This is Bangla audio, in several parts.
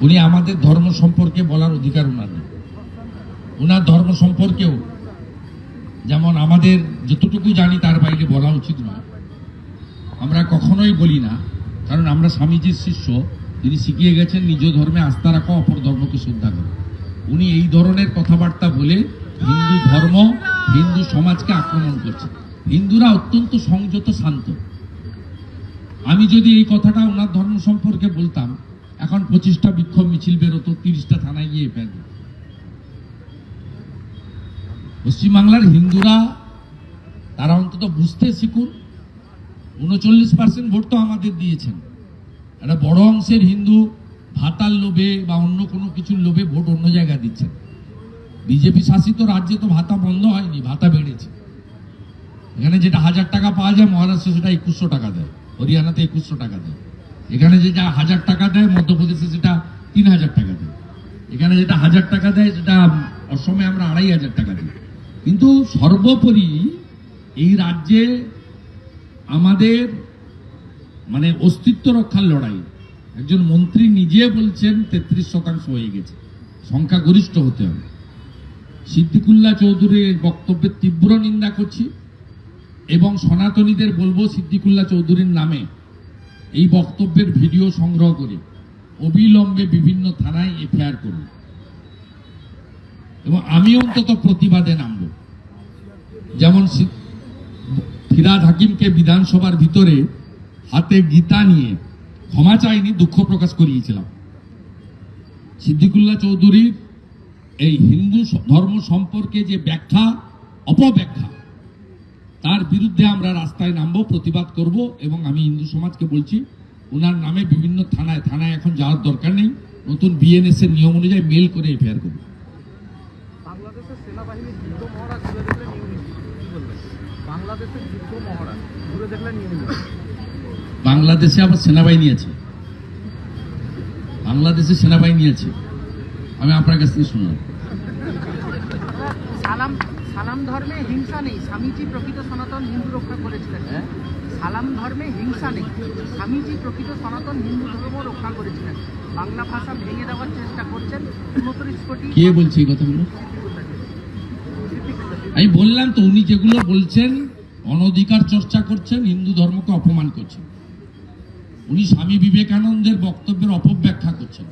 উনি আমাদের ধর্ম সম্পর্কে বলার অধিকার ওনার নেই। ওনার ধর্ম সম্পর্কেও যেমন আমাদের যতটুকু জানি তার বাইরে বলা উচিত নয়। আমরা কখনোই বলি না, কারণ আমরা স্বামীজির শিষ্য তিনি শিখিয়ে গেছেন নিজ ধর্মে আস্থা রাখো, অপর ধর্মকে শ্রদ্ধা করো। উনি এই ধরনের কথাবার্তা বলে হিন্দু ধর্ম, হিন্দু সমাজকে আক্রমণ করছে। হিন্দুরা অত্যন্ত সংযত, শান্ত। আমি যদি এই কথাটা ওনার ধর্ম সম্পর্কে বলতাম, এখন পঁচিশটা বিক্ষোভ মিছিল বেরোতো, তিরিশটা থানায় গিয়ে ফেলবে পশ্চিমবাংলার হিন্দুরা, তারা অন্তত বুঝতে শিখুন, উনচল্লিশ পার্সেন্ট ভোট তো আমাদের দিয়েছেন। একটা বড় অংশের হিন্দু ভাতার লোভে বা অন্য কোনো কিছুর লোভে ভোট অন্য জায়গায় দিচ্ছেন। বিজেপি শাসিত রাজ্যে তো ভাতা বন্ধ হয়নি, ভাতা বেড়েছে। এখানে যেটা হাজার টাকা পাওয়া যায়, মহারাষ্ট্রে সেটা একুশশো টাকা দেয়। হরিয়ানাতে একুশশো টাকা দেয়। এখানে যেটা হাজার টাকা দেয়, মধ্যপ্রদেশে সেটা তিন হাজার টাকা দেয়। এখানে যেটা হাজার টাকা দেয়, সেটা অসমে আমরা আড়াই হাজার টাকা দিই। কিন্তু সর্বোপরি এই রাজ্যে আমাদের মানে অস্তিত্ব রক্ষার লড়াই। একজন মন্ত্রী নিজে বলছেন, তেত্রিশ শতাংশ হয়ে গেছে। সংখ্যাগরিষ্ঠ হতে হবে। সিদ্দিকুল্লাহ চৌধুরীর বক্তব্যের তীব্র নিন্দা করছি। এবং সনাতনীদের বলব সিদ্দিকুল্লা চৌধুরীর নামে এই বক্তব্যের ভিডিও সংগ্রহ করে। অবিলম্বে বিভিন্ন থানায় এফআইআর করুন। এবং আমি অন্তত প্রতিবাদে নামব। যেমন ফিরাদ হাকিমকে বিধানসভার ভিতরে হাতে গীতা নিয়ে ক্ষমা চাইনি, দুঃখ প্রকাশ করিয়েছিলাম। সিদ্দিকুল্লাহ চৌধুরীর এই হিন্দু ধর্ম সম্পর্কে যে ব্যাখ্যা, অপব্যাখ্যা তার বিরুদ্ধে আমরা রাস্তায় নামবো প্রতিবাদ করব এবং আমি হিন্দু সমাজকে বলছি ওনার নামে বিভিন্ন থানায় থানায় এখন যাওয়ার দরকার নেই নতুন বিএনএস এর নিয়ম অনুযায়ী মেল করে এফআইআর করব। বাংলাদেশে আবার সেনাবাহিনী আছে। বাংলাদেশে সেনাবাহিনী আছে। আমি আপনার কাছ থেকে শুনলাম। সালাম ধর্মে হিংসা নেই। স্বামীজি প্রকৃত সনাতন হিন্দু রক্ষা করেছিলেন। সালাম ধর্মে হিংসা নেই। স্বামীজি প্রকৃত সনাতন হিন্দু ধর্ম রক্ষা করেছিলেন। বাংলা ভাষা ভেঙে দেওয়ার চেষ্টা করছেন উনত্রিশ কোটি কে বলছে কথাগুলো? আমি বললাম তো উনি যেগুলো বলছেন অনধিকার চর্চা করছেন হিন্দু ধর্মকে অপমান করছেন। উনি স্বামী বিবেকানন্দের বক্তব্যের অপব্যাখ্যা করছেন।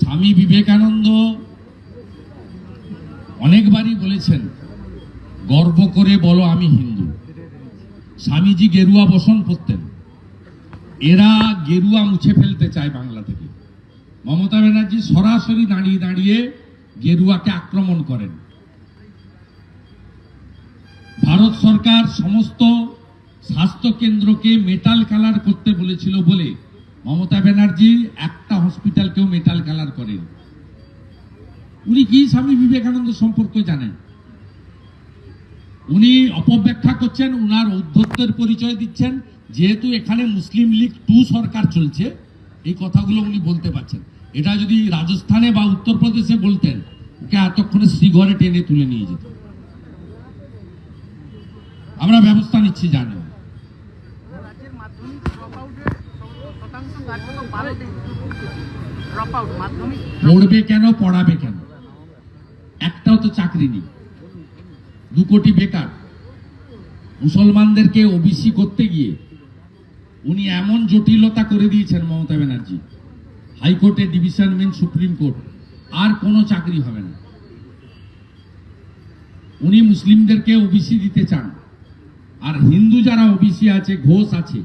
স্বামী বিবেকানন্দ অনেকবারই বলেছেন গর্ব করে বলো আমি হিন্দু। স্বামীজি গেরুয়া বসন করতেন। এরা গেরুয়া মুছে ফেলতে চায় বাংলা থেকে। মমতা ব্যানার্জি সরাসরি দাঁড়িয়ে দাঁড়িয়ে গেরুয়াকে আক্রমণ করেন। ভারত সরকার সমস্ত স্বাস্থ্য কেন্দ্রকে মেটাল কালার করতে বলেছিল বলে মমতা ব্যানার্জি একটা হসপিটালকেও মেটাল কালার করেন। উনি কি স্বামী বিবেকানন্দ সম্পর্কে জানেন? উনি অপব্যাখ্যা করছেন উনার ঔদ্ধত্যের পরিচয় দিচ্ছেন। যেহেতু এখানে মুসলিম লীগ টু সরকার চলছে এই কথাগুলো উনি বলতে পারছেন। এটা যদি রাজস্থানে বা উত্তরপ্রদেশে বলতেন ওকে এতক্ষণে শ্রীঘরে টেনে তুলে নিয়ে যেত। আমরা ব্যবস্থা নিচ্ছি মাধ্যমিক পড়বে কেন পড়াবে কেন? একটাও তো চাকরি নেই। দু কোটি বেকার। মুসলমানদেরকে ওবিসি করতে গিয়ে উনি এমন জটিলতা করে দিয়েছেন মমতা ব্যানার্জি। হাইকোর্টে ডিভিশন বেঞ্চ সুপ্রিম কোর্ট। আর কোনো চাকরি হবে না। উনি মুসলিমদেরকে ওবিসি দিতে চান। আর হিন্দু যারা ওবিসি আছে, ঘোষ আছে,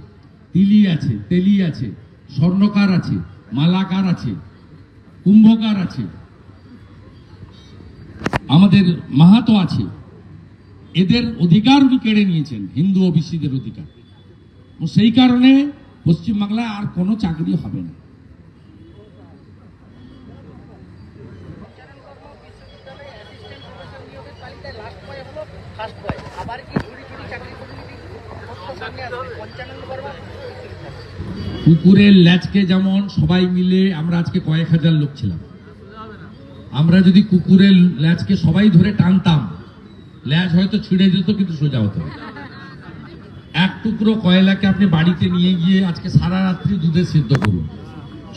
তিলি আছে, তেলি আছে, স্বর্ণকার আছে, মালাকার আছে, কুম্ভকার আছে, আমাদের মাহাতো আছে। এদের অধিকার কেড়ে নিয়েছেন, হিন্দু ওবিসিদের অধিকার। সেই কারণে পশ্চিমবাংলায় আর কোনো চাকরি হবে না। কুকুরের ল্যাচকে যেমন সবাই মিলে আমরা আজকে কয়েক হাজার লোক ছিলাম। আমরা যদি কুকুরের ল্যাচকে সবাই ধরে টানতাম ল্যাচ হয়তো ছিঁড়ে যেত, কিন্তু সোজা হতো। এক টুকরো কয়লাকে আপনি বাড়িতে নিয়ে গিয়ে আজকে সারা রাত্রি দুধে সিদ্ধ করুন।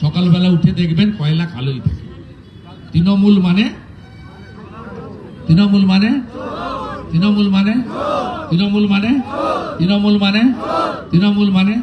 সকালবেলা উঠে দেখবেন কয়লা কালোই থাকে। তৃণমূল মানে? তৃণমূল মানে? তৃণমূল মানে? তৃণমূল মানে? তৃণমূল মানে? তৃণমূল মানে?